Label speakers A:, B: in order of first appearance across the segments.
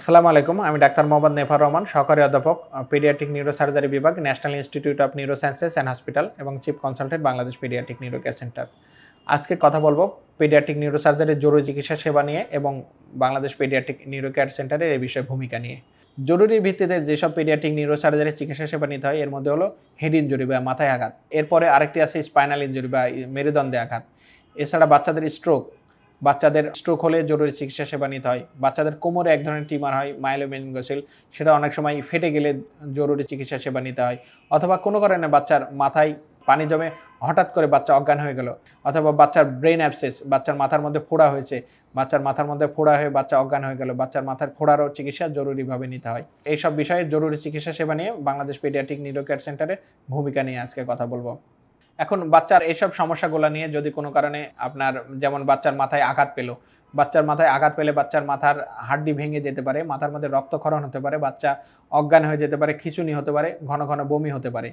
A: আসসালামু আলাইকুম, আমি ডাক্তার মোহাম্মদ নেফার রহমান, সহকারী অধ্যাপক পেডিয়াট্রিক নিউরোসার্জারি বিভাগ national institute of neurosciences and hospital এবং chief consultant Bangladesh paediatric neuro care centre আজকে কথা বলব পেডিয়াট্রিক নিউরোসার্জারির জরুরি চিকিৎসা সেবা নিয়ে এবং বাংলাদেশ পেডিয়াট্রিক নিউরো কেয়ার সেন্টারের এই বিষয়ে ভূমিকা নিয়ে। জরুরি ভিত্তিতে যেসব পেডিয়াট্রিক নিউরোসার্জারির চিকিৎসা সেবা নিতে হয়, এর মধ্যে হলো হেড ইঞ্জুরি বা মাথায় আঘাত, এরপরে আরেকটি আছে স্পাইনাল ইঞ্জুরি বা মেরুদণ্ডে আঘাত। এছাড়া বাচ্চাদের স্ট্রোক বাচ্চাদের স্ট্রোক হলে জরুরি চিকিৎসা সেবা নিতে হয়। বাচ্চাদের কোমরে এক ধরনের টিমার হয় মাইলোমেনগোসিল সেটা অনেক সময় ফেটে গেলে জরুরি চিকিৎসা সেবা নিতে হয়। অথবা কোনো কারণে বাচ্চার মাথায় পানি জমে হঠাৎ করে বাচ্চা অজ্ঞান হয়ে গেল। অথবা বাচ্চার ব্রেন অ্যাবসেস বাচ্চার মাথার মধ্যে ফোড়া হয়েছে। বাচ্চার মাথার মধ্যে ফোড়া হয়ে বাচ্চা অজ্ঞান হয়ে গেল। বাচ্চার মাথার ফোড়ারও চিকিৎসা জরুরিভাবে নিতে হয়। এইসব বিষয়ে জরুরি চিকিৎসা সেবা নিয়ে বাংলাদেশ পেডিয়াট্রিক নিউরো কেয়ার সেন্টারে ভূমিকা নিয়ে আজকে কথা বলব। এখন বাচ্চার এইসব সমস্যাগুলো নিয়ে যদি কোনো কারণে আপনার যেমন বাচ্চার মাথায় আঘাত পেল, বাচ্চার মাথায় আঘাত পেলে বাচ্চার মাথার হাড্ডি ভেঙে যেতে পারে, মাথার মধ্যে রক্তক্ষরণ হতে পারে, বাচ্চা অজ্ঞান হয়ে যেতে পারে, খিচুনি হতে পারে, ঘন ঘন বমি হতে পারে।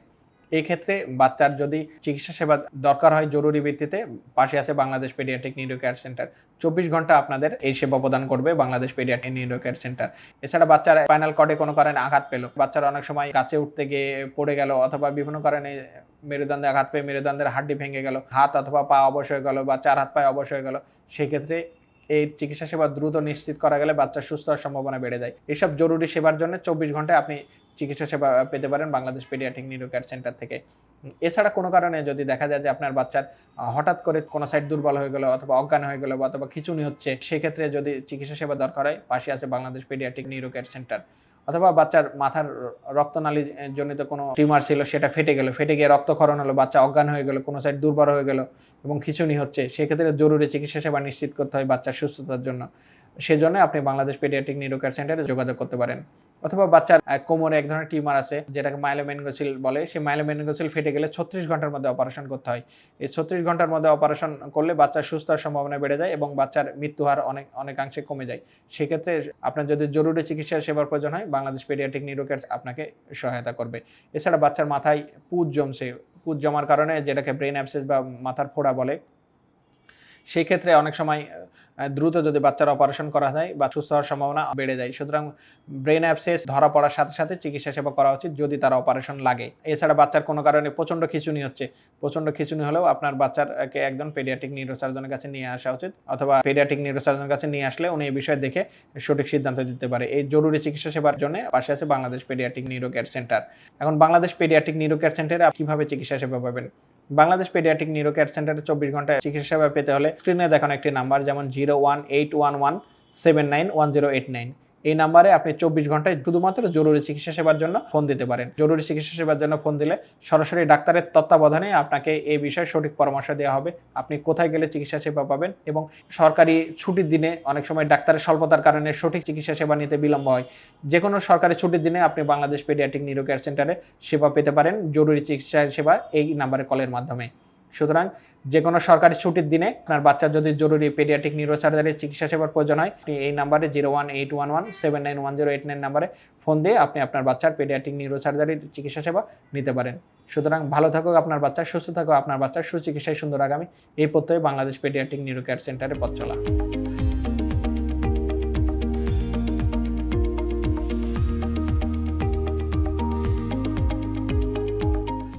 A: এই ক্ষেত্রে বাচ্চার যদি চিকিৎসা সেবা দরকার হয় জরুরি ভিত্তিতে, পাশে আছে Bangladesh paediatric neuro care centre চব্বিশ ঘণ্টা আপনাদের এই সেবা প্রদান করবে Bangladesh paediatric neuro care centre এছাড়া বাচ্চার স্পাইনাল কর্ডে কোনো কারণে আঘাত পেল, বাচ্চারা অনেক সময় কাছে উঠতে গিয়ে পড়ে গেল অথবা বিভিন্ন কারণে মেরুদণ্ডে আঘাত পেয়ে মেরুদণ্ডের হাড্ডি ভেঙে গেল, হাত অথবা পা অবশ হয়ে গেল বা চার হাত পায়ে অবশ হয়ে গেল, সেক্ষেত্রে এই চিকিৎসা সেবা দ্রুত নিশ্চিত করা গেলে বাচ্চার সুস্থ হওয়ার সম্ভাবনা বেড়ে যায়। এসব জরুরি সেবার জন্য চব্বিশ ঘন্টায় আপনি চিকিৎসা সেবা পেতে পারেন Bangladesh paediatric neuro care centre থেকে। এছাড়া কোনো কারণে যদি দেখা যায় যে আপনার বাচ্চার হঠাৎ করে কোনো সাইড দুর্বল হয়ে গেলো অথবা অজ্ঞান হয়ে গেলো অথবা খিচুনি হচ্ছে, সেক্ষেত্রে যদি চিকিৎসা সেবা দরকার হয়, পাশে আছে Bangladesh paediatric neuro care centre. অথবা বাচ্চার মাথার রক্তনালী জনিত কোনো টিউমার ছিল, সেটা ফেটে গেল। ফেটে গিয়ে রক্তক্ষরণ হলো, বাচ্চা অজ্ঞান হয়ে গেল, কোনো সাইড দুর্বল হয়ে গেল এবং খিচুনি হচ্ছে। সেক্ষেত্রে জরুরি চিকিৎসা সেবা নিশ্চিত করতে হয় বাচ্চার সুস্থতার জন্য। সেজন্য আপনি বাংলাদেশ পেডিয়াট্রিক নিউরো কেয়ার সেন্টারে যোগাযোগ করতে পারেন। অথবা বাচ্চার কোমরে এক ধরনের টিউমার আছে, যেটাকে মাইলোমেনগোসিল বলে। সেই মাইলোমেনগোসিল ফেটে গেলে ছত্রিশ ঘণ্টার মধ্যে অপারেশন করতে হয়। এই ছত্রিশ ঘণ্টার মধ্যে অপারেশন করলে বাচ্চার সুস্থ হওয়ার সম্ভাবনা বেড়ে যায় এবং বাচ্চার মৃত্যু হার অনেক, অনেকাংশে কমে যায়। সেক্ষেত্রে আপনার যদি জরুরি চিকিৎসা সেবার প্রয়োজন হয়, বাংলাদেশ পেডিয়াট্রিক নিউরোকেয়ার আপনাকে সহায়তা করবে। এছাড়া বাচ্চার মাথায় পুজ জমছে। পুজ জমার কারণে যেটাকে ব্রেন অ্যাবসেস বা মাথার ফোড়া বলে সেই ক্ষেত্রে অনেক সময় দ্রুত যদি বাচ্চার অপারেশন করা যায় বা সুস্থ হওয়ার সম্ভাবনা বেড়ে যায়। সুতরাং ব্রেন অ্যাবসেস ধরা পড়ার সাথে সাথে চিকিৎসা সেবা করা উচিত যদি তার অপারেশন লাগে। এছাড়া বাচ্চার কোনো কারণে প্রচণ্ড খিচুনি হচ্ছে। প্রচণ্ড খিচুনি হলেও আপনার বাচ্চারকে একজন পেডিয়াট্রিক নিউরোসার্জনের কাছে নিয়ে আসা উচিত অথবা পেডিয়াট্রিক নিউরোসার্জনের কাছে নিয়ে আসলে উনি এই বিষয়ে দেখে সঠিক সিদ্ধান্ত দিতে পারে। এই জরুরি চিকিৎসা সেবার জন্য পাশে আছে Bangladesh paediatric neuro care centre এখন বাংলাদেশ পেডিয়াট্রিক নিউরো কেয়ার সেন্টারে কীভাবে চিকিৎসা সেবা পাবেন? বাংলাদেশ পেডিয়াটিক নিউরো কেয়ার সেন্টারে চব্বিশ ঘন্টায় চিকিৎসা সেবা পেতে হলে স্ক্রিনে দেখানো একটি নাম্বার যেমন zero one eight one one seven nine one zero eight nine এই নাম্বারে আপনি চব্বিশ ঘন্টায় শুধুমাত্র জরুরি চিকিৎসা সেবার জন্য ফোন দিতে পারেন। জরুরি চিকিৎসা সেবার জন্য ফোন দিলে সরাসরি ডাক্তারের তত্ত্বাবধানে আপনাকে এই বিষয়ে সঠিক পরামর্শ দেওয়া হবে। আপনি কোথায় গেলে চিকিৎসা সেবা পাবেন এবং সরকারি ছুটির দিনে অনেক সময় ডাক্তারের স্বল্পতার কারণে সঠিক চিকিৎসা সেবা নিতে বিলম্ব হয়। যে কোনো সরকারি ছুটির দিনে আপনি বাংলাদেশ পেডিয়াট্রিক নিউরো কেয়ার সেন্টারে সেবা পেতে পারেন। জরুরি চিকিৎসা সেবা এই নাম্বারে কলের মাধ্যমে। সুতরাং যে কোনো সরকারি ছুটির দিনে আপনার বাচ্চার যদি জরুরি পেডিয়াটিক নিউরোসার্জারির চিকিৎসা সেবার প্রয়োজন হয়, আপনি এই নাম্বারে zero one eight one one seven nine one zero eight nine নাম্বারে ফোন দিয়ে আপনি আপনার বাচ্চার পেডিয়াটিক নিউরোসার্জারির চিকিৎসা সেবা নিতে পারেন। সুতরাং ভালো থাকুক আপনার বাচ্চা, সুস্থ থাকুক আপনার বাচ্চার সুচিকিৎসায় সুন্দর আগামী। এই প্রত্যয়ে বাংলাদেশ পেডিয়াটিক নিউরো কেয়ার সেন্টারে পথ চলা।